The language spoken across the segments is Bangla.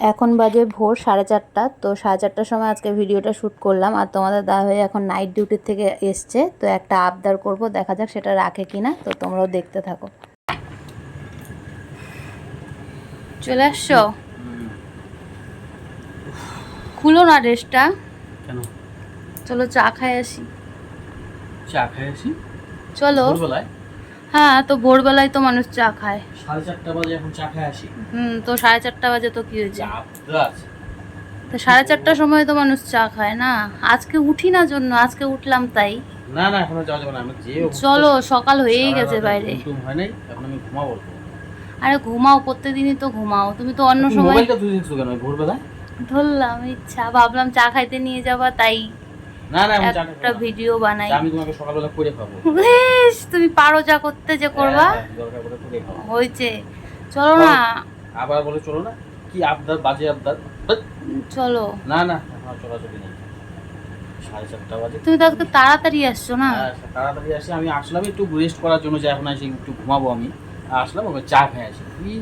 এখন বাজে ভোর সাড়ে চারটা তো সাড়ে চারটার সময় আজকে ভিডিওটা শ্যুট করলাম। আর তোমাদের দাদা হয়ে এখন নাইট ডিউটির থেকে এসছে তো একটা আবদার করব দেখা যাক সেটা রাখে কিনা তো তোমরাও দেখতে থাকো। চলে আসছো? খুলো না ড্রেসটা কেন? চলো চা খাই আসি। চা খাই আসি? চলো। হ্যাঁ তো ভোরবেলায় তো মানুষ চা খায়। সাড়ে চারটা বাজে এখন চা খাই আসি। হুম তো সাড়ে চারটা বাজে তো কি হয়েছে? তো সাড়ে চারটার সময় তো মানুষ চা খায় না। আজকে উঠি না জন্য আজকে উঠলাম তাই। না না এখনও যাওয়া যাবে না আমি যে চলো সকাল হয়েই গেছে বাইরে। ঘুম হয় নাই এখন আমি ঘুমাবো। আরে ঘুমাও প্রত্যেকদিনই তো ঘুমাও। তুমি তো অন্য সময় মোবাইলটা তুই দেখছ কেন ভোরবেলায়? ধরলাম ইচ্ছা ভাবলাম চা খাইতে নিয়ে যাবা তাই না না একটা ভিডিও বানাই। আমি তোমাকে সকালবেলা করে খাব। বেশ তুমি পারো যা করতে যে করবা। হ্যাঁ, হ্যাঁ, হয়েছে। চলো না। আবার বলে চলো না। কি আবদার বাজে আবদার? চলো। না না চলাচলি নেই। সাড়ে চারটা বাজে। তুমি তো আজকে তাড়াতাড়ি আসছো না? হ্যাঁ, তাড়াতাড়ি আসি আমি আসলাম একটু রেস্ট করার জন্য যে এখন আসি একটু ঘুমাবো আমি। আসলাম ওকে চা খেয়ে আসি। কি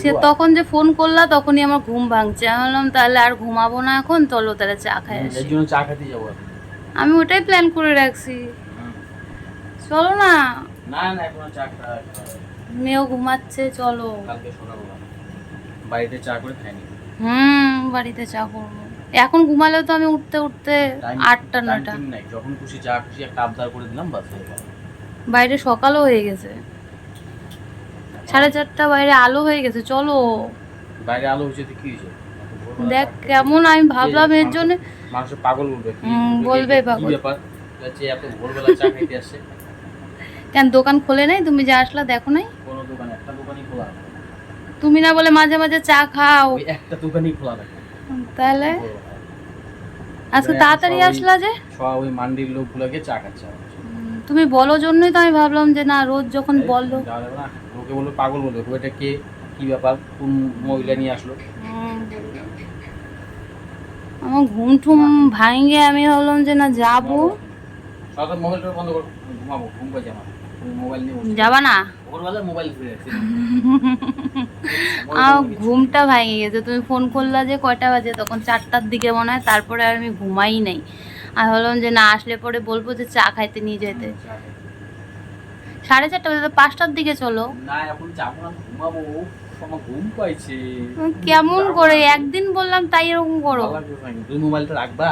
সে তখন যে ফোন করলা তখনই আমার ঘুম ভাঙছে। আমি বললাম তাহলে আর ঘুমাবো না এখন চলো তাহলে চা খাই আসি। এর জন্য চা খেতে যাব আমি ওটাই প্ল্যান করে রাখছি। চলো না। না না এখন চা খাওয়া না। মেয়েও ঘুমাচ্ছে চলো। কালকে সকালবেলা বাড়িতে চা করে খাইনি। হুম বাড়িতে চা করব। এখন ঘুমালেও তো আমি উঠতে উঠতে আটটা নটা যখন খুশি চা খুশি একটা আবদার করে দিলাম বাস বাইরে সকালও হয়ে গেছে। সাড়ে চারটা বাইরে আলো হয়ে গেছে চলো। বাইরে আলো হয়েছে তো কি হয়েছে? দেখ কেমন আমি ভাবলাম এর জন্য। মানুষ পাগল বলবে। বলবে? পাগল। ব্যাপার? এত ভোরবেলা চা আসছে। কেন দোকান খোলে নাই? তুমি যে আসলা দেখো নাই? কোনো দোকান একটা দোকানই খোলা তুমি না বলে মাঝে মাঝে চা খাও। ওই একটা দোকানই খোলা রাখে তাহলে? আজকে তাড়াতাড়ি আসলা যে? সব ওই মান্ডির লোকগুলোকে চা খাচ্ছে তুমি বলো জন্যই তো আমি ভাবলাম যে না রোজ যখন বলল লোকে বলবে পাগল বলবে "ও এটা কে কি ব্যাপার কোন মহিলা নিয়ে আসলো? আমার ঘুম ঠুম ভাঙে আমি ভাবলাম যে না যাব। সকাল মোবাইলটা বন্ধ কর। ঘুমাবো ঘুম পাইছে আমার। মোবাইল নিয়ে যাবা না? ভোরবেলা মোবাইল ঘুরে রাখছি আমার ঘুমটা ভেঙে গেছে। তুমি ফোন করলা যে কয়টা বাজে তখন চারটার দিকে মনে হয় তারপরে আর আমি ঘুমাই নাই। আমি ভাবলাম যে না আসলে পরে বলব যে চা খাইতে নিয়ে যেতে সাড়ে চারটা বাজে তো পাঁচটার দিকে চলো। না এখন যাব না ঘুমাবো। ঘুম পাইছে। কেমন করে? একদিন বললাম তাই এরকম করো। তুমি মোবাইলটা রাখবা?